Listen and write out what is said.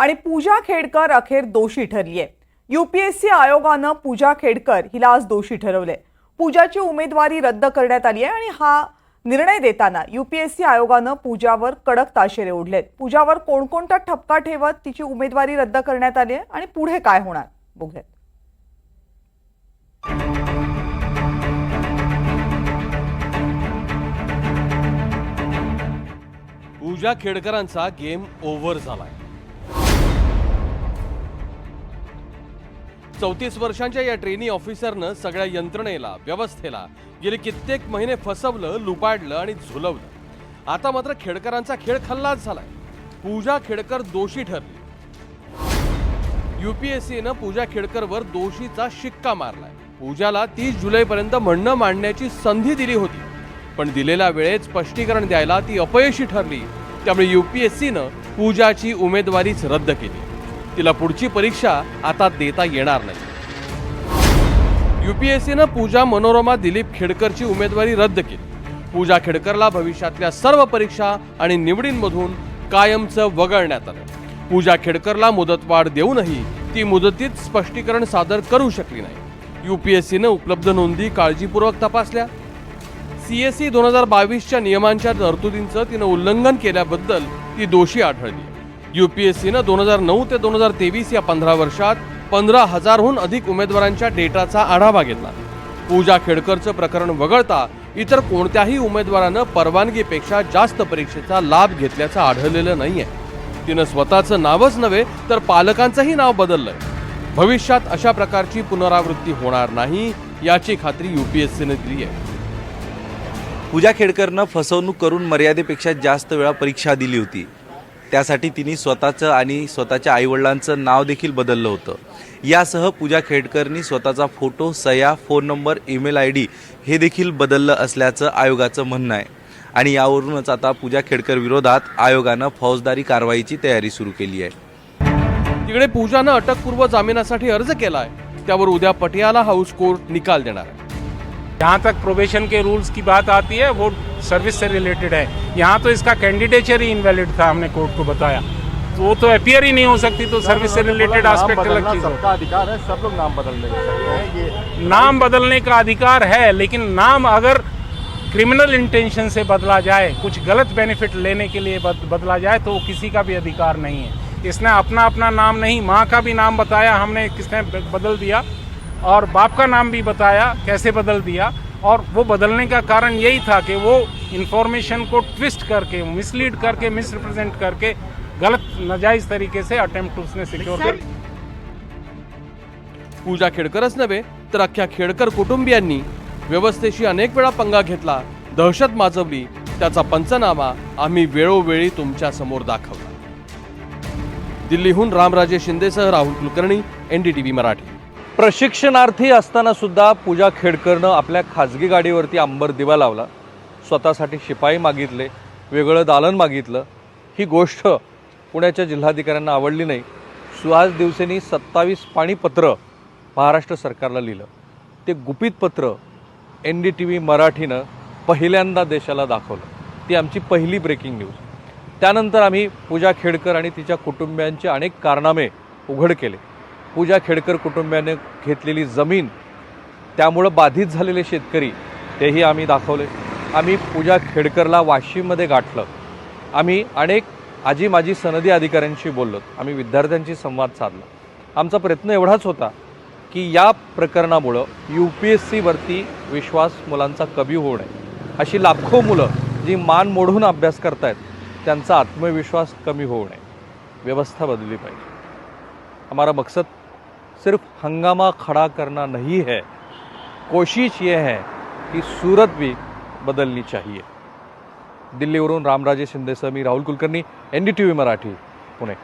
आणि पूजा खेडकर अखेर दोषी ठरली आहे युपीएससी आयोगानं पूजा खेडकर हिला आज दोषी ठरवले पूजाची उमेदवारी रद्द करण्यात आली आहे आणि हा निर्णय देताना यूपीएससी आयोगानं पूजावर कडक ताशेरे ओढलेत. पूजावर कोणकोणता ठपका ठेवत तिची उमेदवारी रद्द करण्यात आली आहे आणि पुढे काय होणार? बघूयात. पूजा खेडकरांचा गेम ओव्हर झालाय. चौतीस वर्षांच्या या ट्रेनी ऑफिसरनं सगळ्या यंत्रणेला व्यवस्थेला गेले कित्येक महिने फसवलं लुपाडलं आणि झुलवलं. आता मात्र खेडकरांचा खेळ खल्लाच झालाय. पूजा खेडकर दोषी ठरली. युपीएससीनं पूजा खेडकरवर दोषीचा शिक्का मारलाय. पूजाला तीस जुलैपर्यंत म्हणणं मांडण्याची संधी दिली होती. पण दिलेल्या वेळेत स्पष्टीकरण द्यायला ती अपयशी ठरली. त्यामुळे युपीएससीनं पूजाची उमेदवारीच रद्द केली. तिला पुढची परीक्षा आता देता येणार नाही. युपीएससीनं पूजा मनोरमा दिलीप खेडकरची उमेदवारी रद्द केली. पूजा खेडकरला भविष्यातल्या सर्व परीक्षा आणि निवडींमधून कायमचं वगळण्यात आलं. पूजा खेडकरला मुदतवाढ देऊनही ती मुदतीत स्पष्टीकरण सादर करू शकली नाही. युपीएससीनं उपलब्ध नोंदी काळजीपूर्वक तपासल्या. सीएससी दोन हजार बावीसच्या नियमांच्या तरतुदींचं तिनं उल्लंघन केल्याबद्दल ती दोषी आढळली. युपीएससीनं दोन हजार नऊ ते दोन हजार तेवीस या पंधरा वर्षात पंधरा हजारहून अधिक उमेदवारांच्या डेटाचा आढावा घेतला. पूजा खेडकरचं प्रकरण वगळता इतर कोणत्याही उमेदवारानं परवानगीपेक्षा जास्त परीक्षेचा लाभ घेतल्याचं आढळलेलं नाहीये. तिनं स्वतःचं नावच नव्हे तर पालकांचंही नाव बदललंय. भविष्यात अशा प्रकारची पुनरावृत्ती होणार नाही याची खात्री युपीएससीने दिली आहे पूजा खेडकरनं फसवणूक करून मर्यादेपेक्षा जास्त वेळा परीक्षा दिली होती. त्यासाठी तिने स्वतःचं आणि स्वतःच्या आईवडिलांचं नाव देखील बदललं होतं. यासह पूजा खेडकरनी स्वतःचा फोटो सह्या phone number email I D हे देखील बदललं असल्याचं आयोगाचं म्हणणं आहे. आणि यावरूनच आता पूजा खेडकर विरोधात आयोगानं फौजदारी कारवाईची तयारी सुरू केली आहे. तिकडे पूजानं अटकपूर्व जामिनासाठी अर्ज केला आहे त्यावर उद्या पटियाला हाऊस कोर्ट निकाल देणार आहे. जहाँ तक प्रोबेशन के रूल्स की बात आती है वो सर्विस से रिलेटेड है। यहाँ तो इसका कैंडिडेचर ही इनवैलिड था हमने कोर्ट को बताया। तो वो तो अपियर ही नहीं हो सकती तो सर्विस से रिलेटेड नाम एस्पेक्ट अलग चीज़ है। सबका अधिकार है सब लोग नाम बदलने सकते नाम बदलने का अधिकार है लेकिन नाम अगर क्रिमिनल इंटेंशन से बदला जाए कुछ गलत बेनिफिट लेने के लिए बदला जाए तो किसी का भी अधिकार नहीं है। इसने अपना अपना नाम नहीं माँ का भी नाम बताया हमने किसने बदल दिया और बाप का नाम भी बताया कैसे बदल दिया और वो बदलने का कारण यही था कि वो इंफॉर्मेशन को ट्विस्ट करके मिसलीड करके मिसरिप्रेजेंट करके गलत नाजायज तरीके से अटेम्प्ट उसने सिक्योर कर पूजा खेडकरच नव्हे तर अख्ख्या खेडकर कुटुंबियांनी व्यवस्थेशी अनेक वेळा पंगा घेतला दहशत माजवली त्याचा पंचनामा आम्ही वेळोवेळी तुमच्यासमोर दाखवला. दिल्लीहून रामराजे शिंदेसह राहुल कुलकर्णी एनडीटीव्ही मराठी. प्रशिक्षणार्थी असताना सुद्धा पूजा खेडकरनं आपल्या खाजगी गाडीवरती अंबर दिवा लावला. स्वतःसाठी शिपाई मागितले वेगळं दालन मागितलं. ही गोष्ट पुण्याच्या जिल्हाधिकाऱ्यांना आवडली नाही. सुहास दिवसेनी सत्तावीस पाणीपत्र महाराष्ट्र सरकारला लिहिलं. ते गुपित पत्र एन डी टी व्ही मराठीनं पहिल्यांदा देशाला दाखवलं. ती आमची पहिली ब्रेकिंग न्यूज त्यानंतर आम्ही पूजा खेडकर आणि तिच्या कुटुंबियांचे अनेक कारनामे उघड केले. पूजा खेडकर कुटुंबियाने घेतलेली जमीन त्यामुळं बाधित झालेले शेतकरी तेही आम्ही दाखवले. आम्ही पूजा खेडकरला वाशिममध्ये गाठलं. आम्ही अनेक आजी माजी सनदी अधिकाऱ्यांशी बोललो. आम्ही विद्यार्थ्यांशी संवाद साधला. आमचा प्रयत्न एवढाच होता की या प्रकरणामुळं यू पी एस सीवरती विश्वास मुलांचा कमी होऊ नये. अशी लाखो मुलं जी मान मोडून अभ्यास करतायत त्यांचा आत्मविश्वास कमी होऊ नये. व्यवस्था बदलली पाहिजे. हमारा मकसद सिर्फ हंगामा खड़ा करना नहीं है। कोशिश ये है कि सूरत भी बदलनी चाहिए। दिल्लीवरून रामराजे शिंदेसह मी Rahul Kulkarni N D T V Marathi Pune.